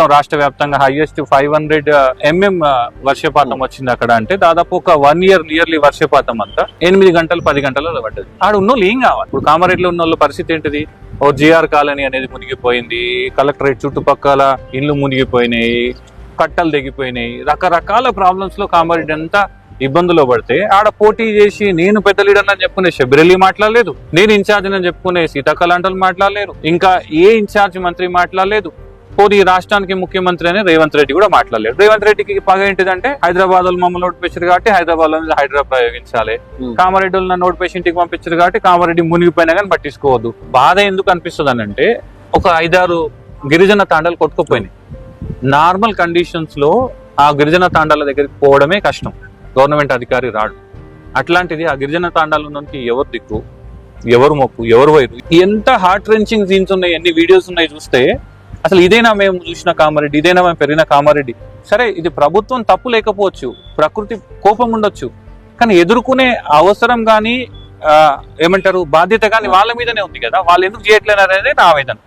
మొత్తం రాష్ట్ర వ్యాప్తంగా హైయెస్ట్ ఫైవ్ హండ్రెడ్ ఎంఎం వర్షపాతం వచ్చింది అక్కడ అంటే దాదాపు ఒక వన్ ఇయర్ ఇయర్లీ వర్షపాతం అంతా. ఎనిమిది గంటలు పది గంటలలో పడ్డది ఆడ ఉన్నోళ్ళు ఏం కావాలి? ఇప్పుడు కామారెడ్డిలో ఉన్న వాళ్ళ పరిస్థితి ఏంటిది? ఓ జిఆర్ కాలనీ అనేది మునిగిపోయింది. కలెక్టరేట్ చుట్టుపక్కల ఇల్లు మునిగిపోయినాయి. కట్టలు తెగిపోయినాయి. రకరకాల ప్రాబ్లమ్స్లో కామారెడ్డి అంతా ఇబ్బందులు పడితే ఆడ పోటీ చేసి నేను పెద్ద లీడర్ అని చెప్పుకునే శబరిలి మాట్లాడలేదు. నేను ఇన్ఛార్జ్ అని చెప్పుకునే సీతాకలాంటలు మాట్లాడలేరు. ఇంకా ఏ ఇన్ఛార్జ్ మంత్రి మాట్లాడలేదు. పోనీ రాష్ట్రానికి ముఖ్యమంత్రి అని రేవంత్ రెడ్డి కూడా మాట్లాడలేదు రేవంత్ రెడ్డికి పగ ఏంటిదంటే హైదరాబాద్లో మమ్మల్ని నోటిపించారు కాబట్టి హైదరాబాద్లో హైదరాబాద్ ప్రయోగించాలి. కామారెడ్డి నోటిఫికేషన్ ఇంటికి పంపించారు కాబట్టి కామారెడ్డి మునిగిపోయినా కానీ పట్టించుకోవద్దు. బాధ ఎందుకు అనిపిస్తుంది అని అంటే ఒక ఐదారు గిరిజన తాండాలు కొట్టుకుపోయినాయి. నార్మల్ కండిషన్స్లో ఆ గిరిజన తాండాల దగ్గరికి పోవడమే కష్టం. గవర్నమెంట్ అధికారి రాడు. అట్లాంటిది ఆ గిరిజన తాండాల నుంచి ఎవరు దిక్కు? ఎవరు మొక్కు? ఎవరు వైరు? ఎంత హార్ట్ రెంచింగ్ సీన్స్ ఉన్నాయి ఎన్ని వీడియోస్ ఉన్నాయి చూస్తే అసలు ఇదేనా మేము చూసిన కామారెడ్డి ఇదేనా మేము పెరిగిన కామారెడ్డి? సరే ఇది ప్రభుత్వం తప్పు లేకపోవచ్చు ప్రకృతి కోపం ఉండొచ్చు కానీ ఎదుర్కొనే అవసరం కానీ ఏమంటారు బాధ్యత కానీ వాళ్ళ మీదనే ఉంది కదా వాళ్ళు ఎందుకు చేయట్లేదు అనేది నా ఆవేదన.